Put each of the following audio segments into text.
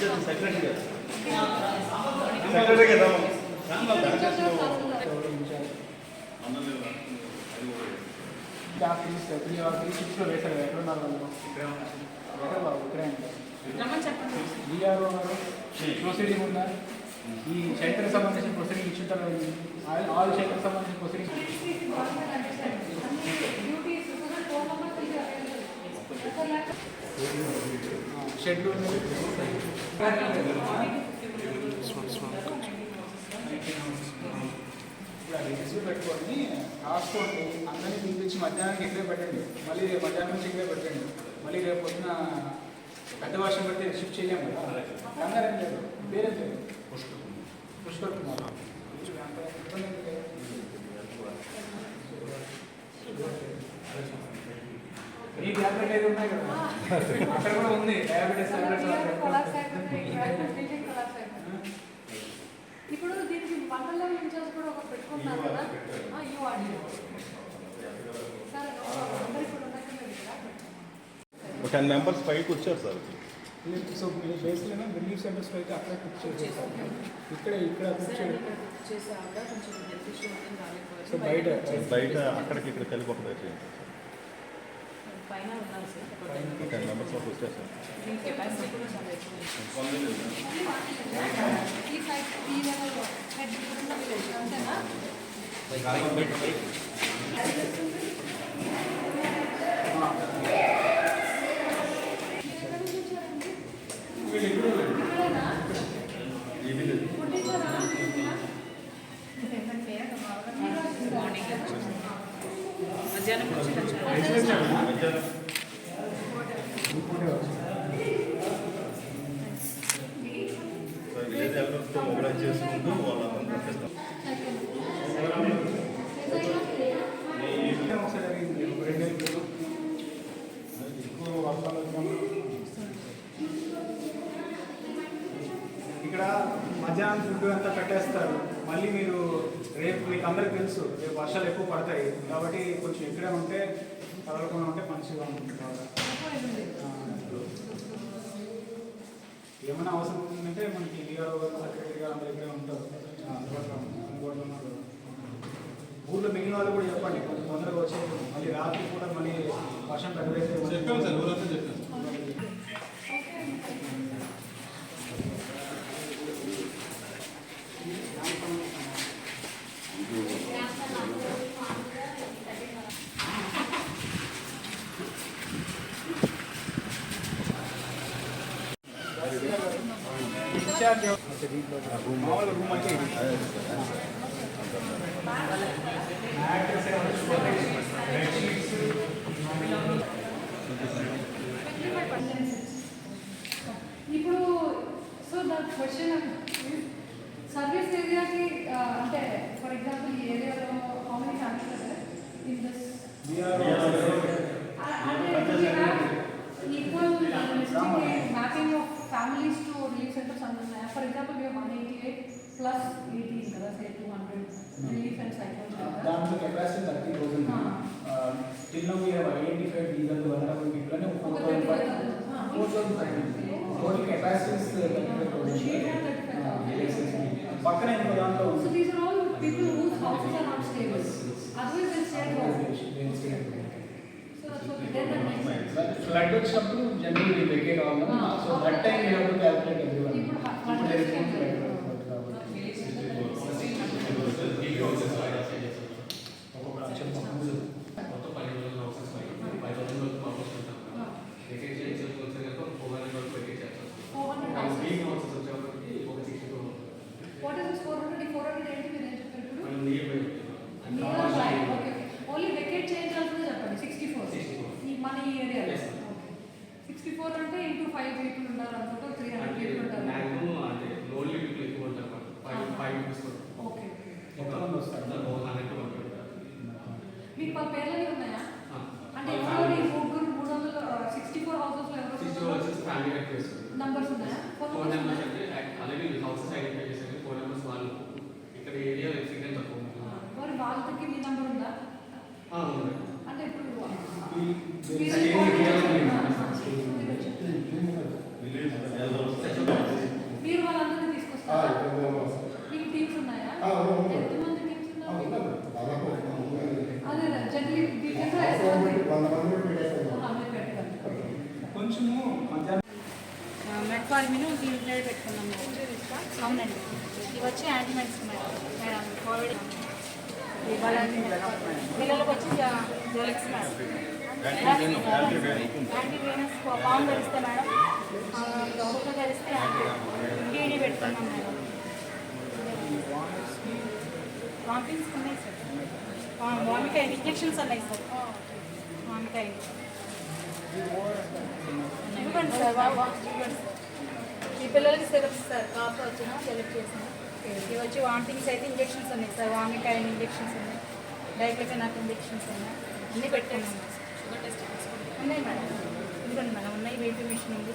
Panchayat secretary గారు. Secretary కదా office three office షిఫ్ట్లో వేశారు ఎక్కడ ఉన్నారు వాళ్ళు ఎక్కడ బాబు ఉంటారు డిఆర్ఓ గారు. ప్రొసీడింగ్ ఉందా ఈ చైత్ర సంబంధించిన ప్రొసీడింగ్ ఇచ్చుంటారు ఆల్- ఆల్ చైత్ర సంబంధించిన ప్రొసీడింగ్ డ్యూటీస్ షెడ్లు మెంబర్స్ షెడ్యూల్ పెట్టుకొని రాసుకోండి అందరినీ పిలిపించి మధ్యాహ్నానికి ఇక్కడే పెట్టండి మళ్ళీ మధ్యాహ్నం నుంచి ఇక్కడే పెట్టండి మళ్ళీ రేపు పొద్దున పెద్ద వర్షం పెడితే షిఫ్ట్ చేయలేము కదా కంగారు లేదు పేరే లేదు పుష్కర్ పుష్కర్ కుమార్. అంత ఇబ్బంది ఏం లేదు. మీ ట్యాబ్లెట్ ఏది ఉన్నాయి కదా. అక్కడ కూడా ఉంది. డయాబెటీస్ ఇప్పుడు దీనికి మండల ఇన్ఛార్జ్ కూడా ఒక పెట్టుకున్నారు కదా. టెన్ మెంబర్స్ పైకి వచ్చారు సార్. సో మీ బేస్లోనే రిలీఫ్ సెంటర్స్ అయితే అక్కడే కుక్ చేసేస్తాం ఇక్కడ ఇక్కడ కుక్ రాలేకపోయింది సో బయట బయట అక్కడికి ఇక్కడ కలిపి ఒక పైన ఉన్నారు సార్. టెన్ మెంబర్స్ వరకు వచ్చారు సార్. దీని కెపాసిటీ కూడా చాలా ఎక్కువ అంతేనా ఇక్కడేనా? ఫుడ్ ఇచ్చారా? మార్నింగ్ మధ్యాహ్నం నుంచి వచ్చారు సార్ విలేజ్ చేసుకుంటూ వాళ్ళందరూ పంపిస్తాం. ఇక్కడ మధ్యాహ్నం ఫుడ్ అంతా పెట్టేస్తారు. మళ్ళీ మీరు రేపు మీకు అందరికి తెలుసు రేపు వర్షాలు ఎక్కువ పడతాయి. కాబట్టి కొంచెం ఇక్కడే ఉంటే కదలకుండా ఉంటే మంచిగా ఉంటుంది. ఏమైనా అవసరం అంటే మనకి ఇండియాలో గారు సెక్రటరీ గారు ఉంటారు. అందుబాటులో అందుబాటులో ఉన్నారు. ఊర్లో మిగిలిన వాళ్ళు కూడా చెప్పండి. కొంచెం తొందరగా వచ్చే మళ్ళీ రాత్రి కూడా మళ్ళీ వర్షం పెద్దదైతే చెప్పాం సార్ ఊరంతా చెప్పాం. డిశ్చార్జ్ మామూలు రూమ్ అంటే ఇప్పుడు సో ద క్వశ్చన్ సర్వీస్ ఏరియాకి అంటే ఫర్ ఎగ్జాంపుల్ ఈ ఏరియాలో how many families in this అంటే equal mapping of families to relief centres అందున్నాయా for example మేము one eighty eight plus eighteen కదా say two hundred relief and cyclone దాంట్లో capacity thirty thousand till now we have identified these are the vulnerable people అని ఒక four thirty thousand five five four thousand five total capacities thirty five పక్కన ఇంకో దాంట్లో So these are all people whose houses are not stable. Otherwise they'll stay at home. So that's what then that makes sense. Flood వచ్చినప్పుడు general vacate అవ్వాలి so that time you have to calculate పిల్లలకు వచ్చి జెలిక్స్ madam anti యాంటీవైనస్ పాము ధరిస్తే madam. ఒక్కొక్క ధరిస్తే TD పెట్టుకున్నాం madam? Vomitings ఉన్నాయి సార్. వామికాయ ఇంజెక్షన్స్ ఉన్నాయి సార్. వామికాయ. ఇవ్వండి సార్ వా- వా- ఇవ్వండి సార్. ఈ పిల్లలకి సిరప్స్ సార్ కాఫ్ వచ్చినా సెలెక్ట్ చేసినా. ఇవి వచ్చి వామిటింగ్స్ అయితే ఇంజెక్షన్స్ ఉన్నాయి సార్. వామికాయ ఇంజెక్షన్స్ ఉన్నాయి. డైక్లోఫెనాక్ ఇంజెక్షన్స్ ఉన్నాయి. అన్నీ పెట్టాను. ఉన్నాయి మేడం. ఇదిగోండి మేడం. ఉన్నాయి బీపీ మిషన్ ఉంది?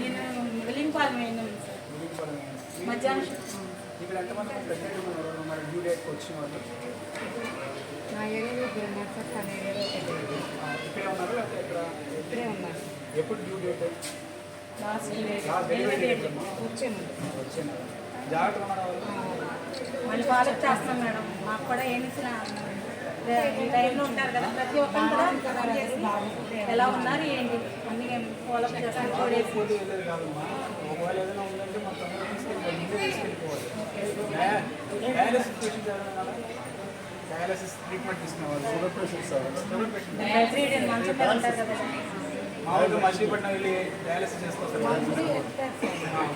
నేను మిగిలిన పాలు వేయండి సార్? మధ్యాహ్నం. ఇక్కడ ఎంతమంది ప్రెగ్నెంట్ ఉన్నారు? మరి డ్యూ డేట్కి వచ్చిన వాళ్ళు? నా ఏరియాలో ఇద్దరు ఉన్నారు సార్. తన ఏరియాలో ఇక్కడే ఉన్నారు లేకపోతే ఇక్కడ ఇక్కడే ఉన్నారు. ఎప్పుడు డ్యూ డేట్? మళ్ళీ ఫాలో చేస్తాం మేడం. మాకు కూడా ఏమి లైన్లో ఉంటారు కదా ప్రతి ఒక్కరు కూడా ఫోన్ చేసి ఎలా ఉన్నారు ఏంటి? అన్ని ఫాలో చేస్తాం? టూ డేస్ ఫుడ్ వెళ్ళేది కాదమ్మా ఒకవేళ ఏదైనా ఉందంటే మా తొందరగా తీసుకెళ్ళిపోవాలి ముందే తీసుకెళ్ళిపోవాలి డయా- డయాలసిస్ ట్రీట్మెంట్ తీసుకునేవాళ్ళు షుగర్ పేషెంట్స్ మామూలుగా మచిలీపట్నం వెళ్ళి డయాలసిస్ ఆ,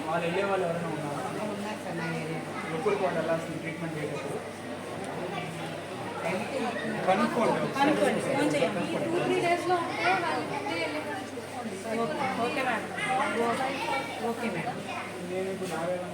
వాళ్ళు వెళ్ళే వాళ్ళు ఎవరైనా ఉన్నారా? ఎప్పుడు వాళ్ళు వెళ్ళాల్సిన ట్రీట్మెంట్ చేసేటప్పుడు కనుక్కోండి ఓకే ఓకే మేడం. నేను ఇప్పుడు నారాయణ